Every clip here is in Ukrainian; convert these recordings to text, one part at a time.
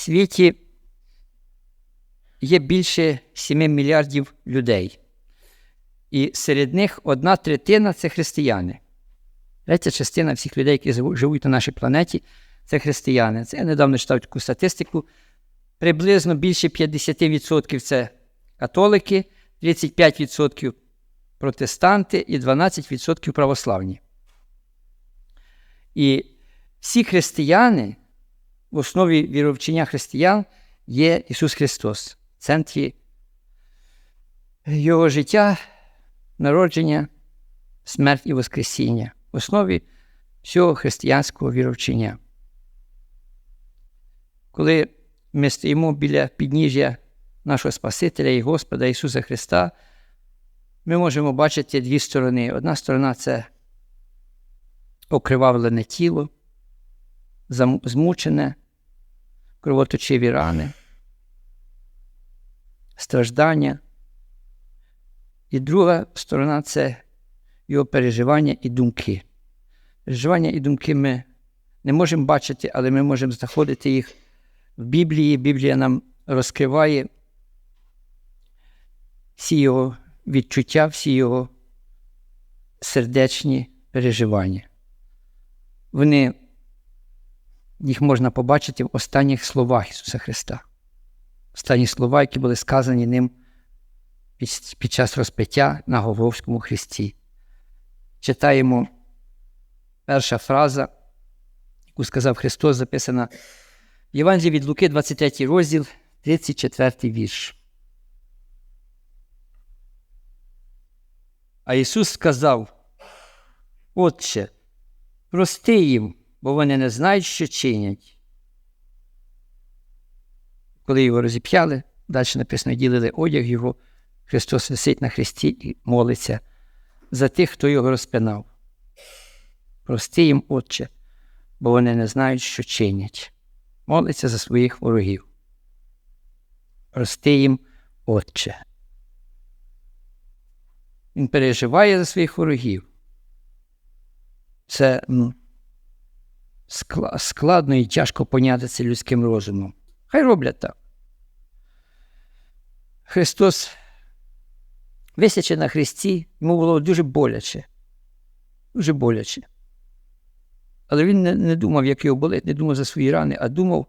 світі є більше 7 мільярдів людей. І серед них одна третина це християни. Третя частина всіх людей, які живуть на нашій планеті, це християни. Це я недавно читав таку статистику. Приблизно більше 50% це католики, 35% протестанти і 12% православні. І всі християни, в основі віровчення християн є Ісус Христос, в центрі Його життя, народження, смерть і Воскресіння, в основі всього християнського віровчення. Коли ми стоїмо біля підніжжя нашого Спасителя і Господа Ісуса Христа, ми можемо бачити дві сторони. Одна сторона це окривавлене тіло, змучене, кровоточиві рани, страждання. І друга сторона це його переживання і думки. Переживання і думки ми не можемо бачити, але ми можемо знаходити їх в Біблії. Біблія нам розкриває всі його відчуття, всі його сердечні переживання. Вони, їх можна побачити в останніх словах Ісуса Христа. Останні слова, які були сказані ним під, час розпиття на Головському Христі. Читаємо перша фраза, яку сказав Христос, записана в Євангелії від Луки, 23 розділ, 34 вірш. А Ісус сказав, Отче, прости їм, бо вони не знають, що чинять. Коли його розіп'яли, далі написано, ділили одяг його, Христос висить на хресті і молиться за тих, хто його розпинав. Прости їм, Отче, бо вони не знають, що чинять. Молиться за своїх ворогів. Прости їм, Отче. Він переживає за своїх ворогів. Це ну, складно і тяжко поняти це людським розумом. Хай роблять так. Христос, висячи на Христі, йому було дуже боляче. Дуже боляче. Але він не, не думав, як його болить, не думав за свої рани, а думав,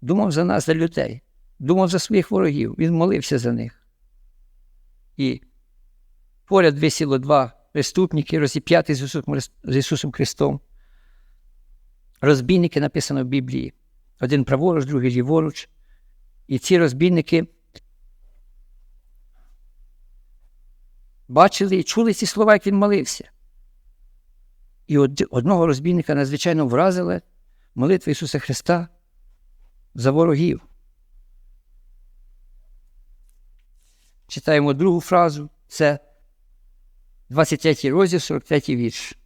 думав за нас, за людей, думав за своїх ворогів. Він молився за них. І поряд висіло два преступники, розіп'яти з Ісусом, з Ісусом Христом. Розбійники написано в Біблії. Один праворуч, другий ліворуч. І ці розбійники бачили і чули ці слова, як він молився. І одного розбійника надзвичайно вразили молитва Ісуса Христа за ворогів. Читаємо другу фразу. Це 23 розділ, 43 вірш.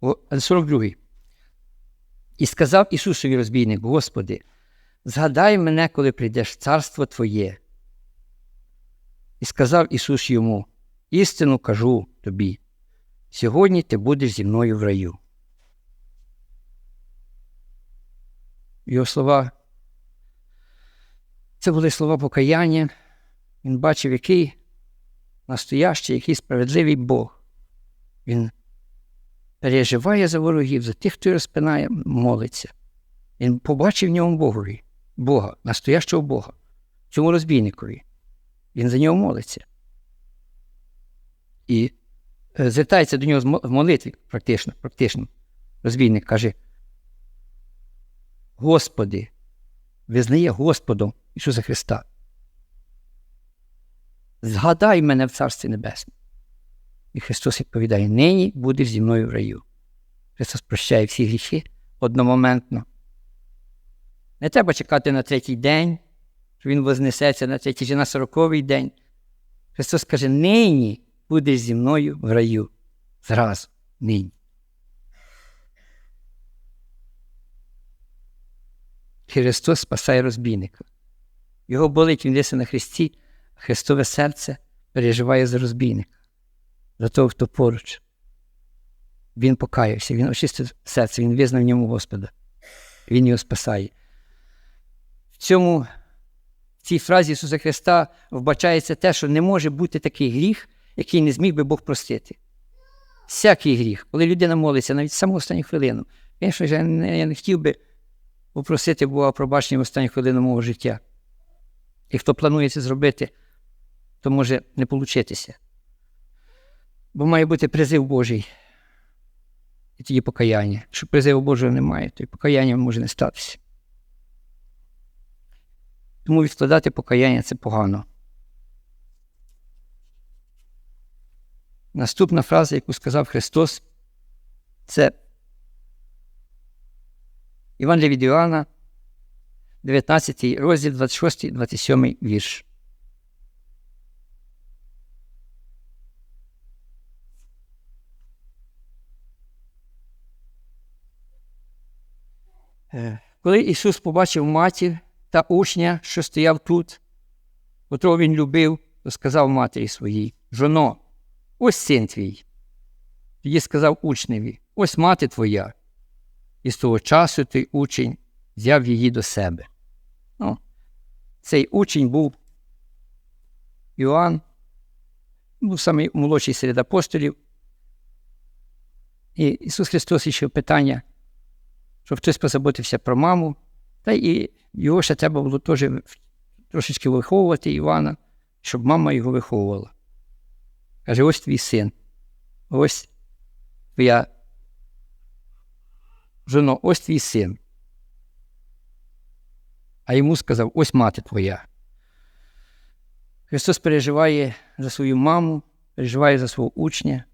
42. І сказав Ісусові розбійник, Господи, згадай мене, коли прийдеш царство Твоє. І сказав Ісус йому: істину кажу тобі, сьогодні ти будеш зі мною в раю. Його слова це були слова покаяння. Він бачив, який настоящий, який справедливий Бог. Він переживає за ворогів, за тих, хто розпинає, молиться. Він побачив в ньому Богові, Бога, настоящого Бога, цьому розбійникові. Він за нього молиться. І е, звертається до нього в молитві, практично, практично. Розбійник каже: Господи, визнає Господом Ісуса Христа. Згадай мене в Царстві Небесному. І Христос відповідає: нині будеш зі мною в раю. Христос прощає всі гріхи одномоментно. Не треба чекати на третій день, що Він вознесеться на третій чи на сороковий день. Христос каже: нині будеш зі мною в раю. Зразу, нині. Христос спасає розбійника. Його болить він на Христі, а Христове серце переживає за розбійника. За того, хто поруч. Він покаявся, він очистив серце, він визнав в ньому Господа. Він його спасає. В цьому, в цій фразі Ісуса Христа вбачається те, що не може бути такий гріх, який не зміг би Бог простити. Всякий гріх, коли людина молиться навіть саму останню хвилину. Звісно, я не, я не хотів би попросити Бога пробачення в останню хвилину мого життя. І хто планує це зробити, то може не получитися. Бо має бути призив Божий. І тоді покаяння. Якщо призиву Божого немає, то і покаяння може не статися. Тому відкладати покаяння це погано. Наступна фраза, яку сказав Христос, це Іван від Іоанна, 19 розділ, 26, 27 вірш. Коли Ісус побачив матір та учня, що стояв тут, котрого він любив, то сказав матері своїй: Жоно, ось син твій. Тоді сказав учневі: Ось мати твоя. І з того часу той учень взяв її до себе. Ну, Цей учень був Іоанн, був самий молодший серед апостолів. І Ісус Христос ще питання, щоб хтось позаботився про маму, та і його ще треба було теж трошечки виховувати Івана, щоб мама його виховувала. Каже, ось твій син, ось твоя жоно, ось твій син. А йому сказав, ось мати твоя. Христос переживає за свою маму, переживає за свого учня,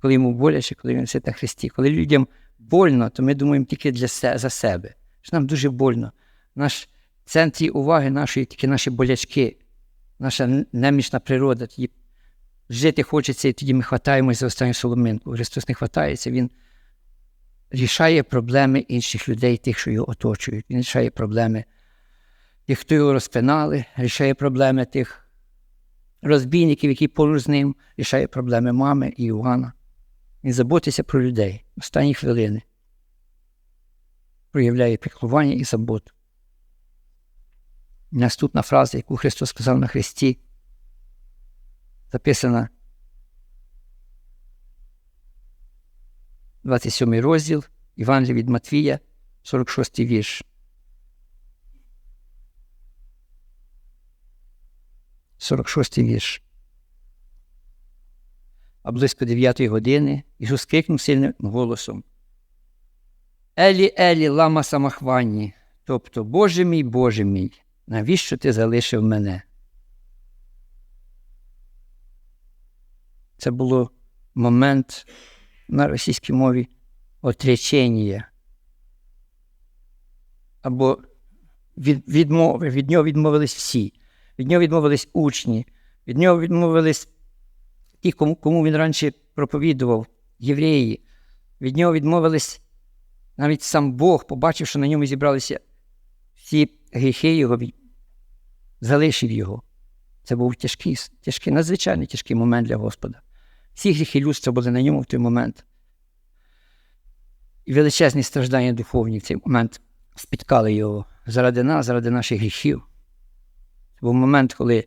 коли йому боляче, коли він сидить на Христі. Коли людям больно, то ми думаємо тільки для за себе. Що Нам дуже больно. Наш в центрі уваги нашої тільки наші болячки, наша немічна природа. Тоді жити хочеться, і тоді ми хватаємося за останню соломинку. Христос не хватається, Він рішає проблеми інших людей, тих, що його оточують. Він рішає проблеми тих, хто його розпинали, рішає проблеми тих розбійників, які поруч з ним, рішає проблеми мами і Івана. Він заботиться про людей останні хвилини. Проявляє піклування і заботу. Наступна фраза, яку Христос сказав на Христі, записана 27 розділ Івангелія від Матвія, 46 вірш. Сорок шостий вірш. А близько дев'ятої години Ісус крикнув сильним голосом. Елі, Елі, лама самахванні, тобто, Боже мій, Боже мій, навіщо ти залишив мене? Це було момент на російській мові отречення. Або від, відмови, від нього відмовились всі. Від нього відмовились учні, від нього відмовились ті, кому, кому він раніше проповідував, євреї. Від нього відмовились навіть сам Бог, побачив, що на ньому зібралися всі гріхи його, залишив його. Це був тяжкий, тяжкий, надзвичайно тяжкий момент для Господа. Всі гріхи людства були на ньому в той момент. І величезні страждання духовні в цей момент спіткали його заради нас, заради наших гріхів. Це був момент, коли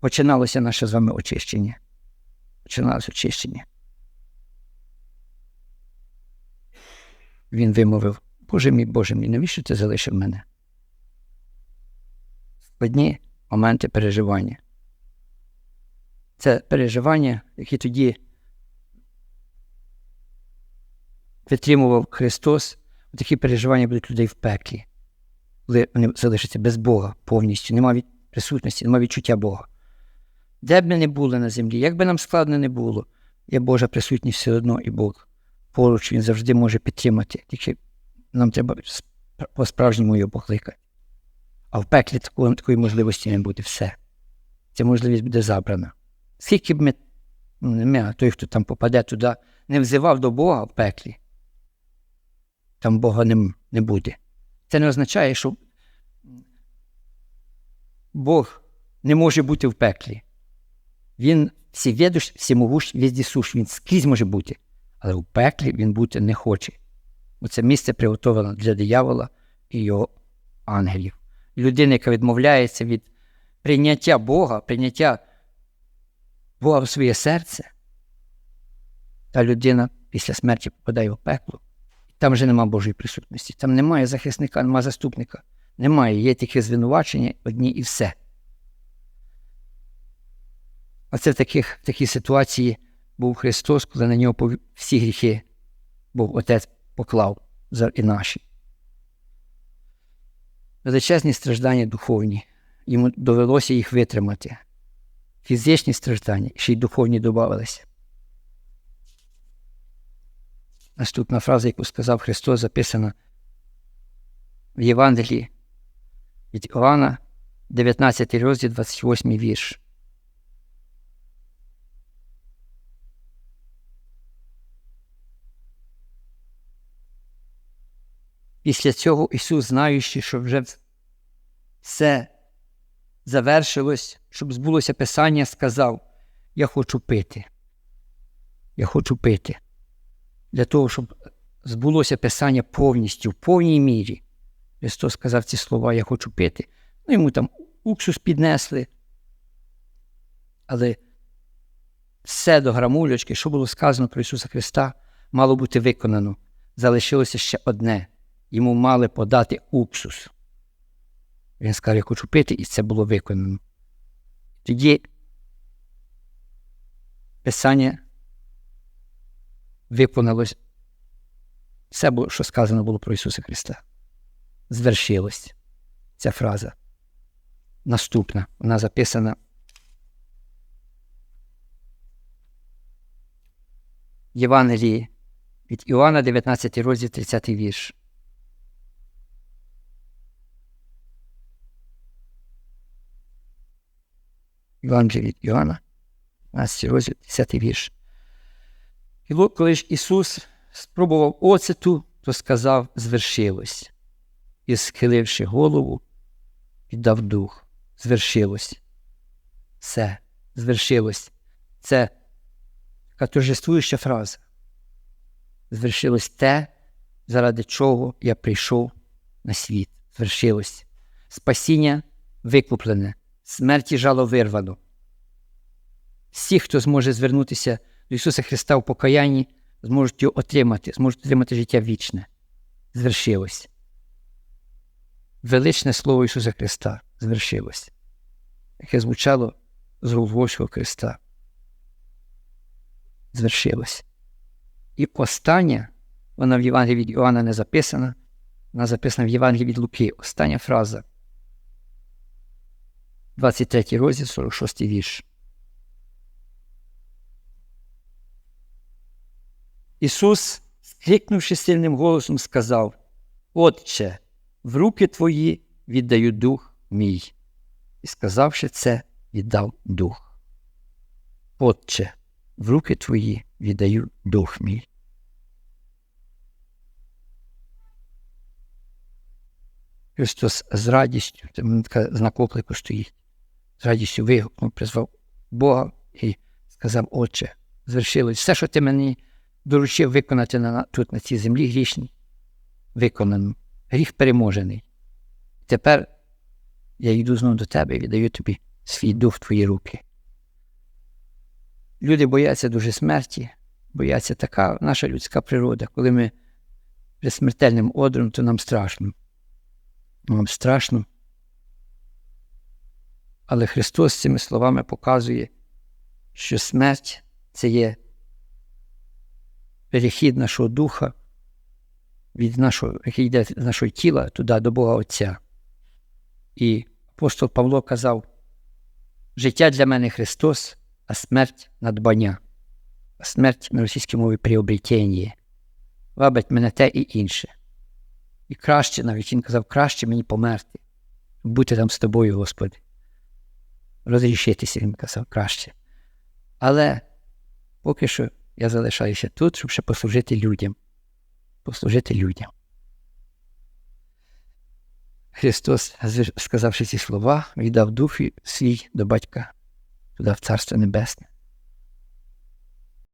починалося наше з вами очищення. Починалося очищення. Він вимовив, Боже мій, Боже мій, навіщо ти залишив мене? Складні моменти переживання. Це переживання, які тоді витримував Христос, такі переживання будуть людей в пеклі, коли вони залишаться без Бога повністю, нема від присутності, нема відчуття Бога. Де б ми не були на землі, як би нам складно не було, є Божа присутність все одно і Бог. Поруч Він завжди може підтримати, тільки нам треба по-справжньому його покликати. А в пеклі такої, такої можливості не буде все. Ця можливість буде забрана. Скільки б ми, не ми, а той, хто там попаде туди, не взивав до Бога в пеклі, там Бога не, не буде. Це не означає, що Бог не може бути в пеклі. Він всевідущ, всемогущ, віздісуш, він скрізь може бути. Але у пеклі він бути не хоче. Бо це місце приготовлено для диявола і його ангелів. Людина, яка відмовляється від прийняття Бога, прийняття Бога в своє серце, та людина після смерті попадає в пекло. Там вже нема Божої присутності. Там немає захисника, немає заступника. Немає, є тільки звинувачення одні і все. Оце в таких, в такій ситуації був Христос, коли на нього всі гріхи був Отець поклав і наші. Величезні страждання духовні. Йому довелося їх витримати. Фізичні страждання, ще й духовні додавалися. Наступна фраза, яку сказав Христос, записана в Євангелії від Іоанна, 19 розділ, 28 вірш. Після цього Ісус, знаючи, що вже все завершилось, щоб збулося Писання, сказав: Я хочу пити. Я хочу пити. Для того, щоб збулося Писання повністю, в повній мірі. Христос сказав ці слова, я хочу пити. Ну, йому там уксус піднесли. Але все до грамулечки, що було сказано про Ісуса Христа, мало бути виконано. Залишилося ще одне. Йому мали подати уксус. Він сказав, я хочу пити, і це було виконано. Тоді Писання виконалось все, що сказано було про Ісуса Христа. Звершилось ця фраза. Наступна. Вона записана. Євангелії від Іоанна, 19 розділ, 30 вірш. Євангелії від Іоанна, 12 розділ, 10 вірш. І коли ж Ісус спробував оцету, то сказав звершилось. І, схиливши голову, віддав дух. Звершилось. Все, звершилось. Це така торжествуюча фраза. Звершилось те, заради чого я прийшов на світ. Звершилось. Спасіння викуплене, смерті жало вирвано. Всі, хто зможе звернутися до Ісуса Христа в покаянні, зможуть його отримати, зможуть отримати життя вічне. Звершилось. Величне Слово Ісуса Христа звершилось, яке звучало з Голгофського Христа. Звершилось. І остання, вона в Євангелії від Іоанна не записана, вона записана в Євангелії від Луки. Остання фраза. 23 розділ, 46 вірш. Ісус, скрикнувши сильним голосом, сказав: Отче, в руки твої віддаю дух мій. І сказавши це, віддав дух. Отче, в руки твої віддаю дух мій. Христос з радістю, це така знакоплику стоїть, з радістю вигукнув, призвав Бога і сказав, Отче, звершилось все, що ти мені доручив виконати на, тут, на цій землі грішній, виконано. Гріх переможений. Тепер я йду знову до тебе і віддаю тобі свій дух в твої руки. Люди бояться дуже смерті, бояться така наша людська природа. Коли ми вже смертельним одром, то нам страшно. Нам страшно. Але Христос цими словами показує, що смерть це є перехід нашого духа, від нашого, який йде з нашого тіла туди до Бога Отця. І апостол Павло казав: життя для мене Христос, а смерть надбання, а смерть на російській мові приобретення. Вабить мене те і інше. І краще, навіть він казав, краще мені померти, бути там з тобою, Господи. Розрішитися, він казав, краще. Але поки що я залишаюся тут, щоб ще послужити людям. Послужити людям. Христос, сказавши ці слова, віддав дух свій до батька туди в Царство Небесне.